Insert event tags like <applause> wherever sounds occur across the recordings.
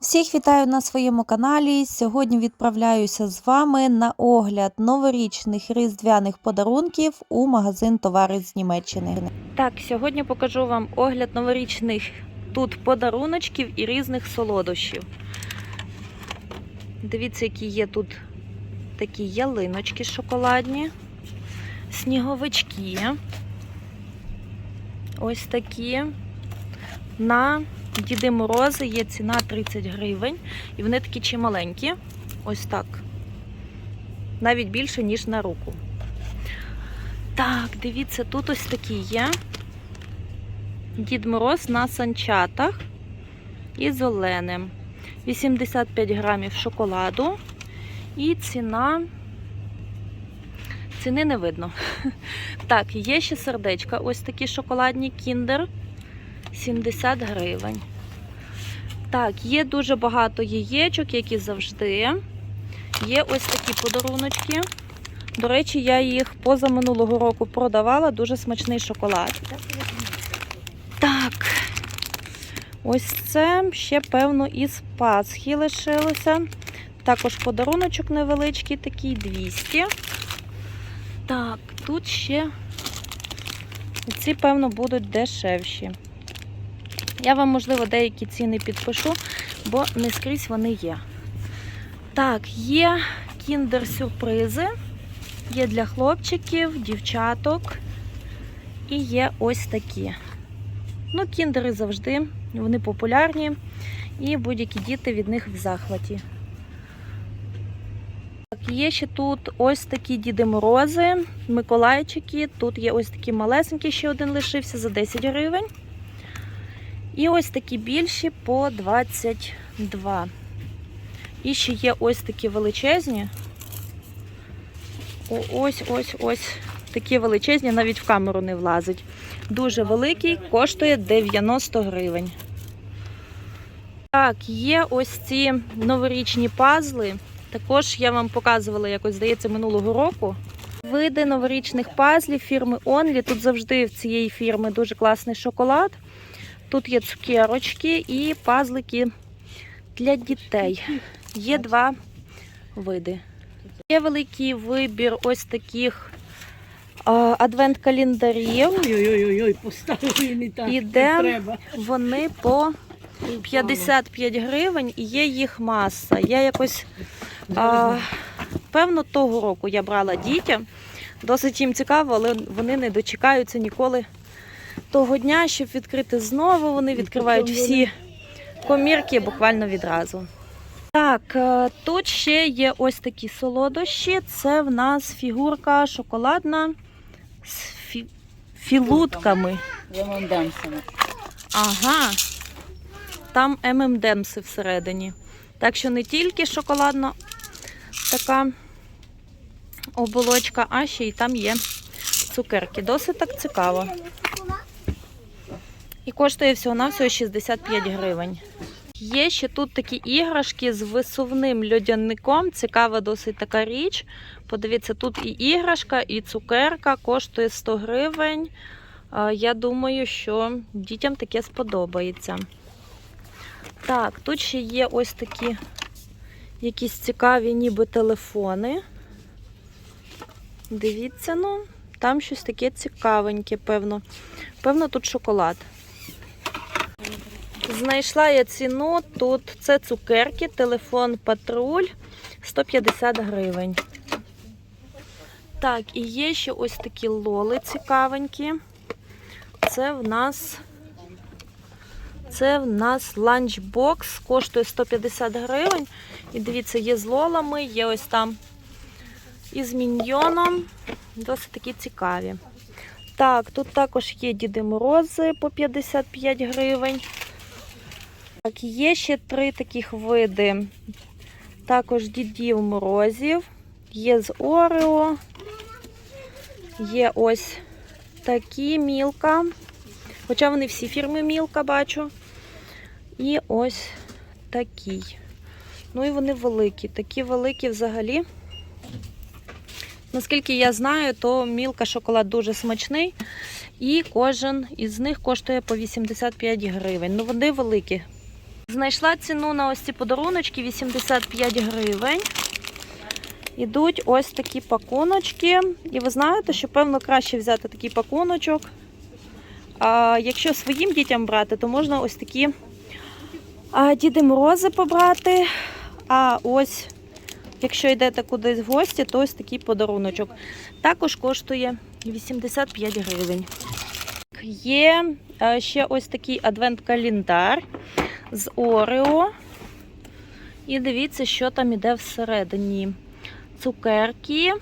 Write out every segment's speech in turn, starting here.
Всіх вітаю на своєму каналі. Сьогодні відправляюся з вами на огляд новорічних різдвяних подарунків у магазин Товари з Німеччини. Так, сьогодні покажу вам огляд новорічних тут подаруночків і різних солодощів. Дивіться, які є тут такі ялиночки шоколадні, сніговички. Ось такі. На Діди Морози є ціна 30 гривень. І вони такі чималенькі. Ось так. Навіть більше, ніж на руку. Так, дивіться, тут ось такі є. Дід Мороз на санчатах із оленем. 85 грамів шоколаду. І ціна. Ціни не видно. <laughs> Так, є ще сердечка. Ось такі шоколадні кіндер. 70 гривень. Так, є дуже багато яєчок, як і завжди. Є ось такі подаруночки. До речі, я їх позаминулого року продавала. Дуже смачний шоколад. Так, ось це ще, певно, із Пасхи лишилося. Також подаруночок невеличкий, такий 200. Так, тут ще ці, певно, будуть дешевші. Я вам, можливо, деякі ціни підпишу, бо не скрізь вони є. Так, є кіндер-сюрпризи. Є для хлопчиків, дівчаток. І є ось такі. Ну, кіндери завжди, вони популярні, і будь-які діти від них в захваті. Так, є ще тут ось такі Діди Морози, Миколайчики. Тут є ось такі малесенькі, ще один лишився за 10 гривень. І ось такі більші по 22. І ще є ось такі величезні. О, Ось, ось, ось. Такі величезні, навіть в камеру не влазить. Дуже великий, коштує 90 гривень. Так, є ось ці новорічні пазли. Також я вам показувала, якось, здається, минулого року. Види новорічних пазлів фірми Only. Тут завжди в цієї фірми дуже класний шоколад. Тут є цукерочки і пазлики для дітей. Є два види. Є великий вибір ось таких адвент-календарів. Ой-ой-ой, поставили не так. Як. Вони по 55 гривень і є їх маса. Я якось, а, певно, того року я брала дітям. Досить їм цікаво, але вони не дочекаються ніколи того дня, щоб відкрити знову. Вони відкривають всі комірки буквально відразу. Так, е, тут ще є ось такі солодощі. Це в нас фігурка шоколадна з фі- філутками. Ага. Там ММДемси всередині. Так що не тільки шоколадна така оболочка, а ще й там є цукерки. Досить так цікаво. І коштує всього-навсього 65 гривень. Є ще тут такі іграшки з висувним льодяником. Цікава досить така річ. Подивіться, тут і іграшка, і цукерка коштує 100 гривень. Я думаю, що дітям таке сподобається. Так, тут ще є ось такі якісь цікаві ніби телефони. Дивіться, ну, там щось таке цікавеньке, певно. Певно, тут шоколад. Знайшла я ціну. Тут це цукерки, телефон патруль 150 гривень. Так, і є ще ось такі лоли цікавенькі. Це в нас це в нас ланчбокс, коштує 150 гривень. І дивіться, є з лолами, є ось там із міньйоном. Досить такі цікаві. Так, тут також є Діди Морози по 55 гривень. Так, є ще три таких види. Також Дідів Морозів. Є з Орео. Є ось такі мілка. Хоча вони всі фірми мілка бачу. І ось такий. Ну і вони великі. Такі великі взагалі. Наскільки я знаю, то мілка шоколад дуже смачний. І кожен із них коштує по 85 гривень. Ну, вони великі. Знайшла ціну на ось ці подаруночки 85 гривень. Ідуть ось такі пакуночки. І ви знаєте, що певно краще взяти такий пакуночок. А якщо своїм дітям брати, то можна ось такі Діди Морози побрати. А ось, якщо йдете кудись в гості, то ось такий подаруночок. Також коштує 85 гривень. Є ще ось такий адвент-календар з Орео. І дивіться, що там іде всередині. Цукерки.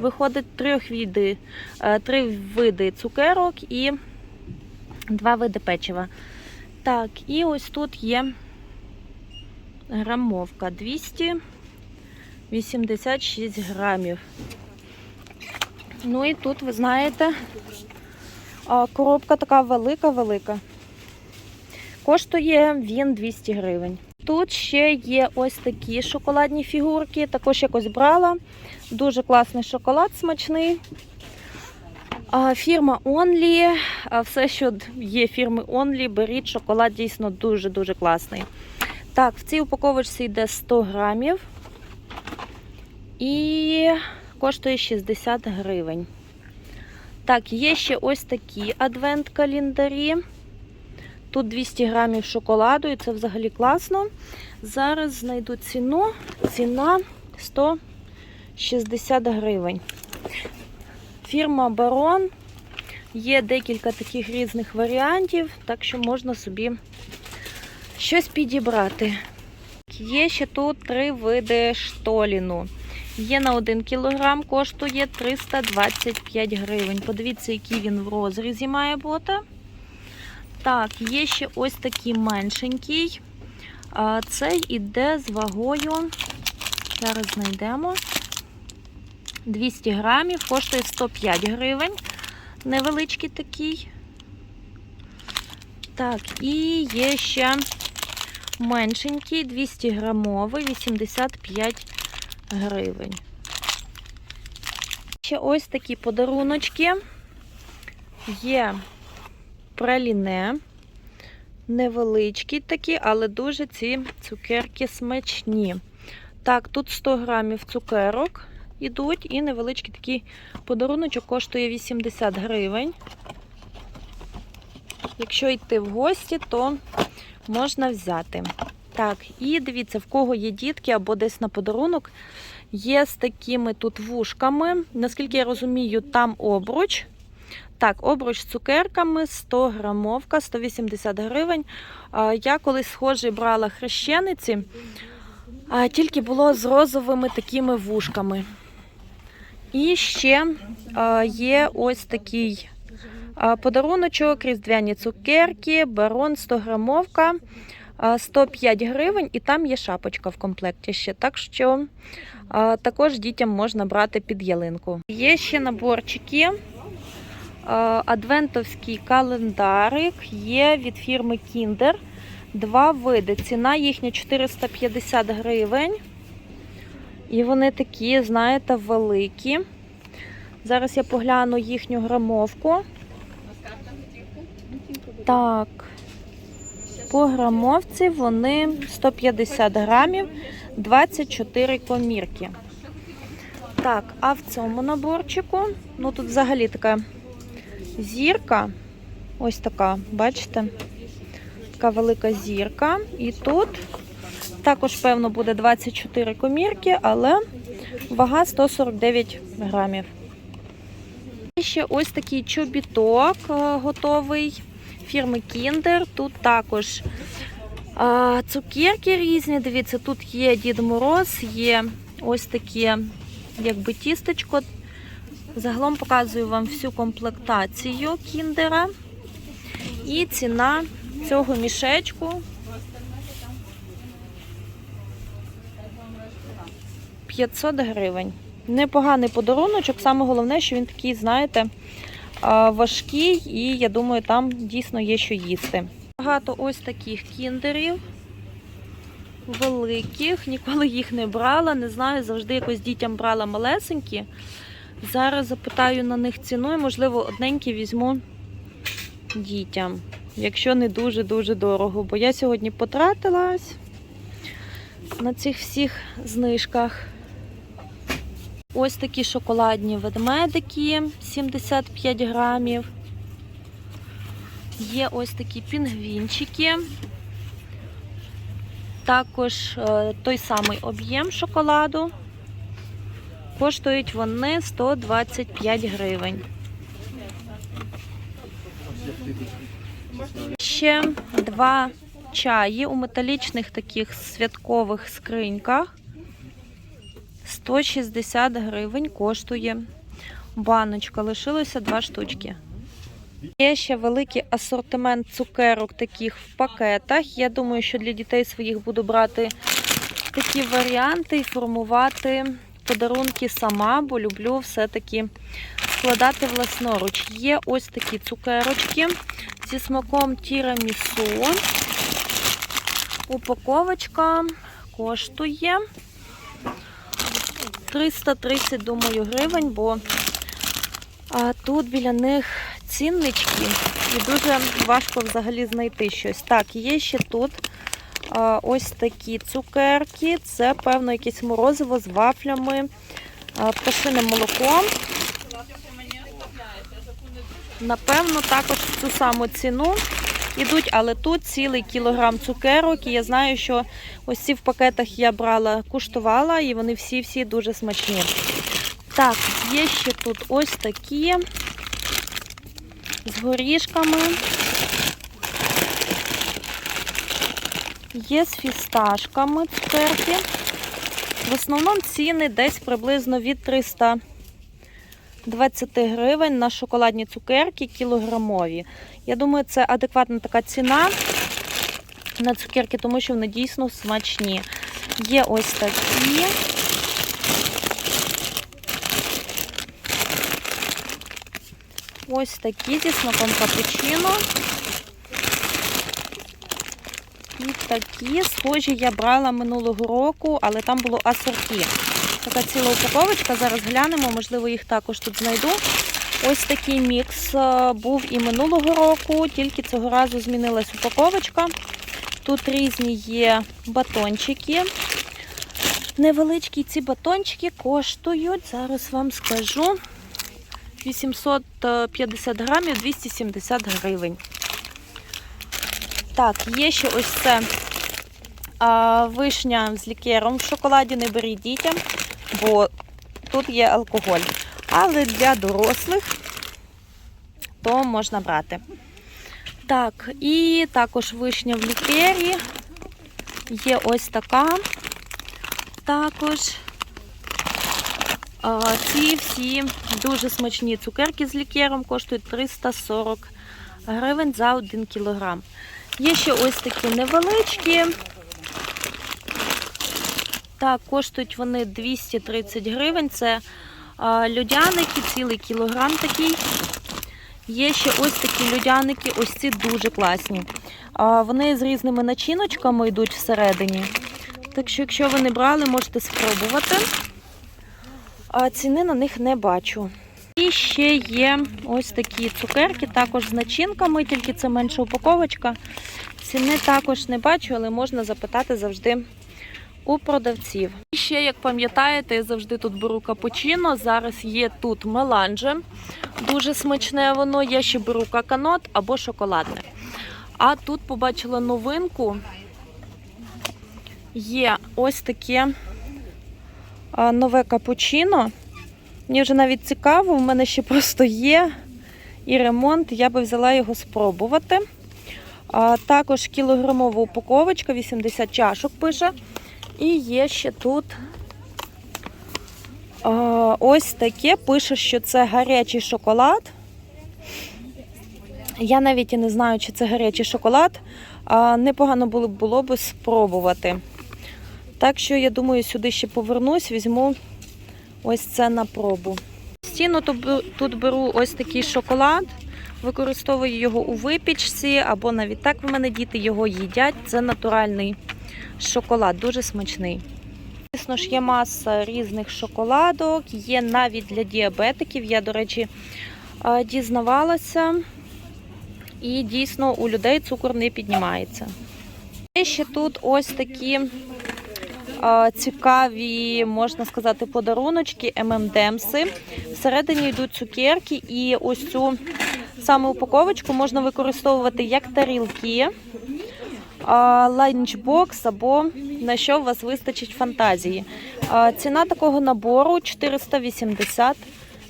Виходить трьох види, е, три види цукерок і два види печива. Так, і ось тут є грамовка 286 грамів. Ну і тут, ви знаєте, коробка така велика-велика. Коштує він 200 гривень. Тут ще є ось такі шоколадні фігурки. Також якось брала. Дуже класний шоколад смачний. Фірма Only. Все, що є фірми Only, беріть шоколад дійсно дуже-дуже класний. Так, в цій упаковочці йде 100 грамів і коштує 60 гривень. Так, є ще ось такі адвент-календарі. Тут 200 грамів шоколаду, і це взагалі класно. Зараз знайду ціну. Ціна 160 гривень. Фірма Барон. Є декілька таких різних варіантів, так що можна собі щось підібрати. Є ще тут три види штоліну. Є на 1 кг, коштує 325 гривень. Подивіться, який він в розрізі має бути. Так, є ще ось такий меншенький. Цей іде з вагою. Зараз знайдемо. 200 грамів, коштує 105 гривень. Невеличкий такий. Так, і є ще меншенький, 200 грамовий, 85 гривень. Ще ось такі подаруночки. Є праліне. Невеличкі такі, але дуже ці цукерки смачні. Так, тут 100 грамів цукерок ідуть, і невеличкий такий подаруночок коштує 80 гривень. Якщо йти в гості, то можна взяти. Так, і дивіться, в кого є дітки або десь на подарунок, є з такими тут вушками. Наскільки я розумію, там обруч. Так, обруч з цукерками 100 грамовка, 180 гривень. Я колись схожий брала хрещениці, тільки було з розовими такими вушками. І ще є ось такий подаруночок, різдвяні цукерки, барон 100 грамовка, 105 гривень, і там є шапочка в комплекті ще. Так що також дітям можна брати під ялинку. Є ще наборчики. Адвентовський календарик є від фірми Kinder. Два види. Ціна їхня 450 гривень. І вони такі, знаєте, великі. Зараз я погляну їхню грамовку. Так. По грамовці вони 150 грамів, 24 комірки. Так, а в цьому наборчику, ну тут взагалі така зірка. Ось така, бачите? Така велика зірка. І тут також, певно, буде 24 комірки, але вага 149 грамів. І ще ось такий чобіток е, готовий фірми Kinder. Тут також а, цукерки різні. Дивіться, тут є Дід Мороз, є ось таке, якби тістечко. Загалом показую вам всю комплектацію кіндера. І ціна цього мішечку 500 гривень. Непоганий подаруночок. Саме головне, що він такий, знаєте, важкий, і я думаю, там дійсно є що їсти. Багато ось таких кіндерів. Великих, ніколи їх не брала. Не знаю, завжди якось дітям брала малесенькі. Зараз запитаю на них ціну і, можливо, одненькі візьму дітям, якщо не дуже-дуже дорого. Бо я сьогодні потратилась на цих всіх знижках. Ось такі шоколадні ведмедики 75 грамів. Є ось такі пінгвінчики. Також е, той самий об'єм шоколаду. Коштують вони 125 гривень. Ще два чаї у металічних таких святкових скриньках. 160 гривень коштує баночка. Лишилося два штучки. Є ще великий асортимент цукерок таких в пакетах. Я думаю, що для дітей своїх буду брати такі варіанти і формувати подарунки сама, бо люблю все-таки складати власноруч. Є ось такі цукерочки зі смаком тірамісу. Упаковочка коштує 330, думаю, гривень, бо а, тут біля них ціннички і дуже важко взагалі знайти щось. Так, є ще тут а, ось такі цукерки. Це, певно, якесь морозиво з вафлями, а, пташиним молоком. Напевно, також цю саму ціну ідуть, але тут цілий кілограм цукерок. І я знаю, що ось ці в пакетах я брала, куштувала, і вони всі-всі дуже смачні. Так, є ще тут ось такі з горішками. Є з фісташками цукерки. В основному ціни десь приблизно від 320 гривень на шоколадні цукерки кілограмові. Я думаю, це адекватна така ціна на цукерки, тому що вони дійсно смачні. Є ось такі. Ось такі зі смаком капучино. І такі схожі я брала минулого року, але там було асорті. Така ціла упаковочка. Зараз глянемо, можливо, їх також тут знайду. Ось такий мікс е, був і минулого року, тільки цього разу змінилась упаковочка. Тут різні є батончики. Невеличкі ці батончики коштують, зараз вам скажу, 850 грамів 270 гривень. Так, є ще ось це а, вишня з лікером в шоколаді. Не беріть дітям, бо тут є алкоголь. Але для дорослих то можна брати. Так, і також вишня в лікері. Є ось така. Також ці всі дуже смачні цукерки з лікером коштують 340 гривень за 1 кілограм. Є ще ось такі невеличкі. Так, коштують вони 230 гривень. Це а, льодяники, цілий кілограм такий. Є ще ось такі льодяники, ось ці дуже класні. Вони з різними начиночками йдуть всередині. Так що, якщо ви не брали, можете спробувати. А ціни на них не бачу. І ще є ось такі цукерки, також з начинками, тільки це менша упаковочка. Ціни також не бачу, але можна запитати завжди у продавців. І ще, як пам'ятаєте, я завжди тут беру капучино. Зараз є тут меланже. Дуже смачне воно. Я ще беру каканот або шоколадне. А тут побачила новинку. Є ось таке нове капучино. Мені вже навіть цікаво, в мене ще просто є і ремонт. Я би взяла його спробувати. А, також кілограмова упаковочка, 80 чашок пише. І є ще тут а, ось таке. Пише, що це гарячий шоколад. Я навіть і не знаю, чи це гарячий шоколад. А, непогано було б було б спробувати. Так що, я думаю, сюди ще повернусь, візьму ось це на пробу. Стіну тут беру ось такий шоколад, використовую його у випічці, або навіть так в мене діти його їдять. Це натуральний шоколад, дуже смачний. Звісно ж, є маса різних шоколадок, є навіть для діабетиків. Я, до речі, дізнавалася. і дійсно у людей цукор не піднімається. Є ще тут ось такі а, цікаві, можна сказати, подаруночки, ММДемси. Всередині йдуть цукерки, і ось цю саме упаковочку можна використовувати як тарілки, ланчбокс або на що у вас вистачить фантазії. Ціна такого набору 480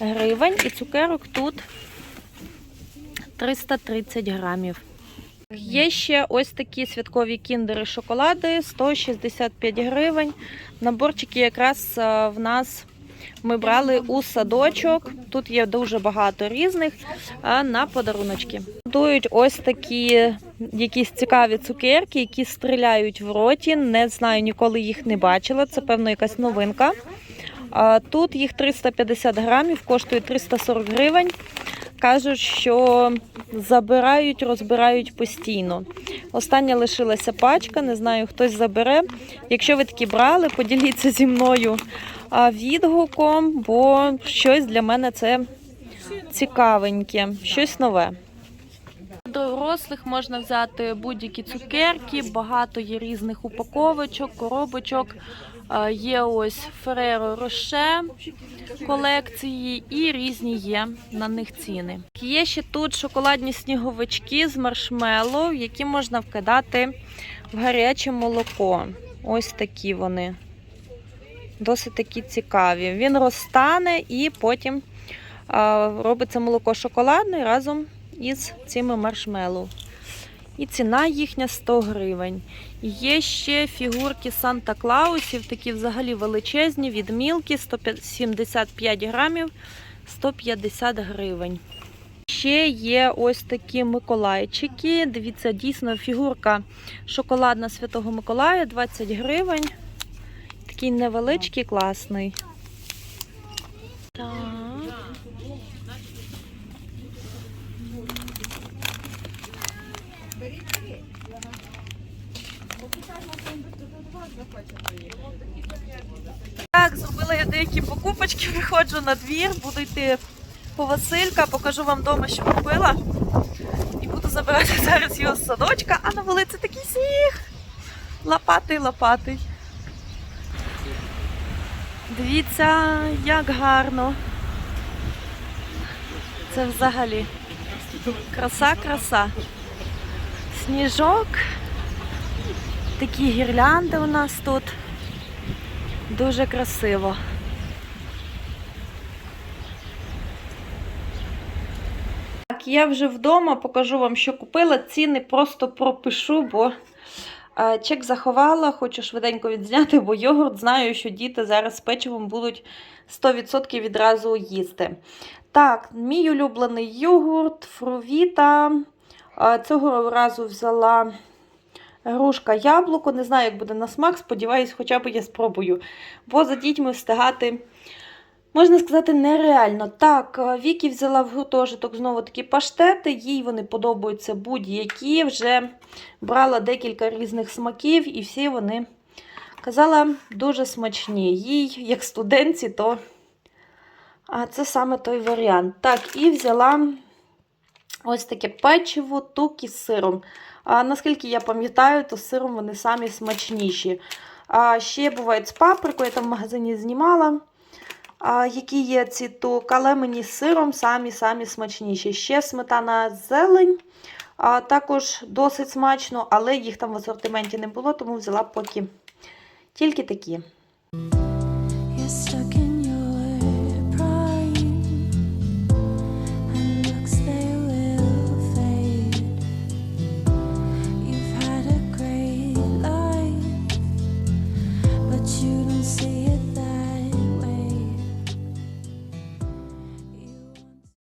гривень, і цукерок тут 330 грамів. Є ще ось такі святкові кіндери шоколади 165 гривень. Наборчики якраз в нас ми брали у садочок. Тут є дуже багато різних на подаруночки. Дують ось такі якісь цікаві цукерки, які стріляють в роті. Не знаю, ніколи їх не бачила. Це певно якась новинка. Тут їх 350 грамів, коштує 340 гривень. Кажуть, що забирають, розбирають постійно. Остання лишилася пачка, не знаю, хтось забере. Якщо ви такі брали, поділіться зі мною відгуком, бо щось для мене це цікавеньке, щось нове. Дорослих можна взяти будь-які цукерки, багато є різних упаковочок, коробочок. Е, Є ось Ferrero Rocher колекції і різні є на них ціни. Є ще тут шоколадні сніговички з маршмеллоу, які можна вкидати в гаряче молоко. Ось такі вони. Досить такі цікаві. Він розтане і потім робиться молоко шоколадне разом із цими маршмеллоу. І ціна їхня 100 гривень. Є ще фігурки Санта Клаусів, такі взагалі величезні, від мілки 175 грамів, 150 гривень. Ще є ось такі Миколайчики. Дивіться, дійсно фігурка шоколадна Святого Миколая 20 гривень. Такий невеличкий, класний. Так. Так, зробила я деякі покупочки, виходжу на двір, буду йти по Василька, покажу вам вдома, що купила. І буду забирати <laughs> зараз його з садочка, а на вулиці такий сніг. Лопатий, лопатий. Дивіться, як гарно. Це взагалі краса, краса. Сніжок. Такі гірлянди у нас тут. Дуже красиво. Так, я вже вдома покажу вам, що купила. Ціни просто пропишу, бо чек заховала, хочу швиденько відзняти, бо йогурт знаю, що діти зараз з печивом будуть 100% відразу їсти. Так, мій улюблений йогурт, фрувіта. Е, Цього разу взяла грушка яблуко. Не знаю, як буде на смак. Сподіваюсь, хоча б я спробую. Бо за дітьми встигати, можна сказати, нереально. Так, е, Вікі взяла в гуртожиток знову такі паштети. Їй вони подобаються будь-які. Вже брала декілька різних смаків, і всі вони казала дуже смачні. Їй, як студентці, то а це саме той варіант. Так, і взяла ось таке печиво, тукі з сиром. А, наскільки я пам'ятаю, то з сиром вони самі смачніші. А, ще бувають з паприкою, я там в магазині знімала, які є ці тук, але мені з сиром самі-самі смачніші. Ще сметана зелень. А, також досить смачно, але їх там в асортименті не було, тому взяла поки тільки такі.